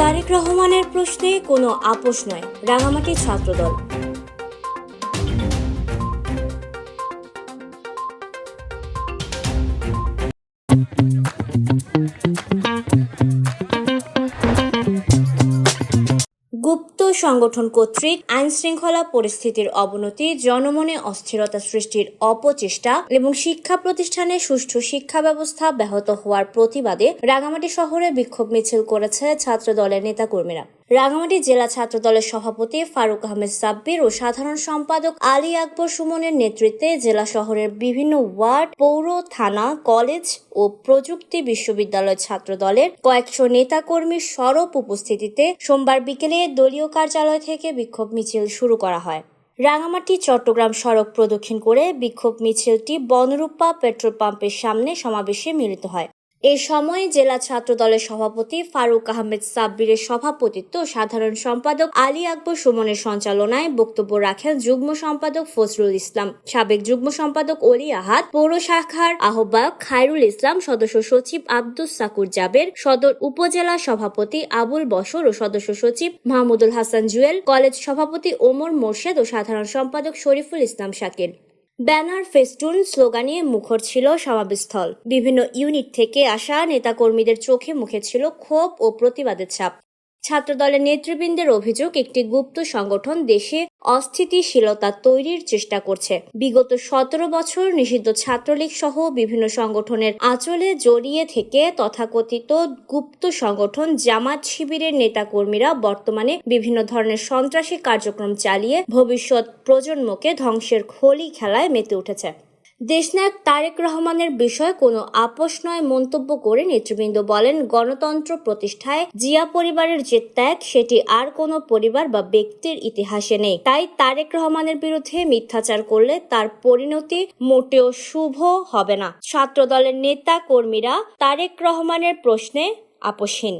তারেক রহমানের প্রশ্নে কোনো আপোষ নয়। রাঙামাটি ছাত্রদল। সংগঠন কর্তৃক আইন শৃঙ্খলা পরিস্থিতির অবনতি, জনমনে অস্থিরতা সৃষ্টির অপচেষ্টা এবং শিক্ষা প্রতিষ্ঠানে সুষ্ঠু শিক্ষা ব্যবস্থা ব্যাহত হওয়ার প্রতিবাদে রাঙামাটি শহরে বিক্ষোভ মিছিল করেছে ছাত্র দলের নেতাকর্মীরা। রাঙামাটি জেলা ছাত্র দলের সভাপতি ফারুক আহমেদ সাব্বির ও সাধারণ সম্পাদক আলী আকবর সুমনের নেতৃত্বে জেলা শহরের বিভিন্ন ওয়ার্ড, পৌর, থানা, কলেজ ও প্রযুক্তি বিশ্ববিদ্যালয় ছাত্র দলের কয়েকশো নেতাকর্মীর সরব উপস্থিতিতে সোমবার বিকেলে দলীয় কার্যালয় থেকে বিক্ষোভ মিছিল শুরু করা হয়। রাঙামাটি চট্টগ্রাম সড়ক প্রদক্ষিণ করে বিক্ষোভ মিছিলটি বনরূপা পেট্রোল পাম্পের সামনে সমাবেশে মিলিত হয়। এ সময় জেলা ছাত্র দলের সভাপতি ফারুক আহমেদ সাব্বিরের সভাপতিত্ব সাধারণ সম্পাদক আলী আকবর সুমনের সঞ্চালনায় বক্তব্য রাখেন যুগ্ম সম্পাদক ফজরুল ইসলাম। সাবেক যুগ্ম সম্পাদক অলি আহাদ, পৌর শাখার আহ্বায়ক খায়রুল ইসলাম, সদস্য সচিব আব্দুস সাকুর জাবের, সদর উপজেলা সভাপতি আবুল বসর ও সদস্য সচিব মাহমুদুল হাসান জুয়েল, কলেজ সভাপতি ওমর মোর্শেদ ও সাধারণ সম্পাদক শরীফুল ইসলাম শাকির ব্যানার, ফেস্টুন, স্লোগানে মুখর ছিল সমাবেশস্থল। বিভিন্ন ইউনিট থেকে আসা নেতাকর্মীদের চোখে মুখে ছিল ক্ষোভ ও প্রতিবাদের ছাপ। ছাত্রদলের নেতৃবৃন্দের অভিযোগ, একটি গুপ্ত সংগঠন দেশে অস্থিতিশীলতা তৈরির চেষ্টা করছে। বিগত সতেরো বছর নিষিদ্ধ ছাত্রলীগ সহ বিভিন্ন সংগঠনের আঁচলে জড়িয়ে থেকে তথাকথিত গুপ্ত সংগঠন জামাত শিবিরের নেতাকর্মীরা বর্তমানে বিভিন্ন ধরনের সন্ত্রাসী কার্যক্রম চালিয়ে ভবিষ্যৎ প্রজন্মকে ধ্বংসের হোলি খেলায় মেতে উঠেছে। দেশনায়ক তারেক রহমানের বিষয়ে কোনো আপোষ নয় মন্তব্য করে নেতৃবৃন্দ বলেন, গণতন্ত্র প্রতিষ্ঠায় জিয়া পরিবারের যে ত্যাগ, সেটি আর কোনো পরিবার বা ব্যক্তির ইতিহাসে নেই। তাই তারেক রহমানের বিরুদ্ধে মিথ্যাচার করলে তার পরিণতি মোটেও শুভ হবে না। ছাত্রদলের নেতা কর্মীরা তারেক রহমানের প্রশ্নে আপোষহীন।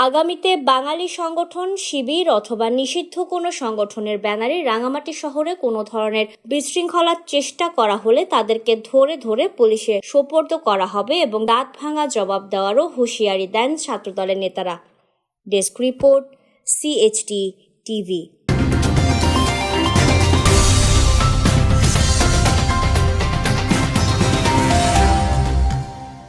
আগামীতে বাঙালি সংগঠন, শিবির অথবা নিষিদ্ধ কোনো সংগঠনের ব্যানারে রাঙামাটি শহরে কোনো ধরনের বিশৃঙ্খলার চেষ্টা করা হলে তাদেরকে ধরে ধরে পুলিশে সোপর্দ করা হবে এবং দাঁত ভাঙা জবাব দেওয়ারও হুঁশিয়ারি দেন ছাত্রদলের নেতারা। Desk report CHT TV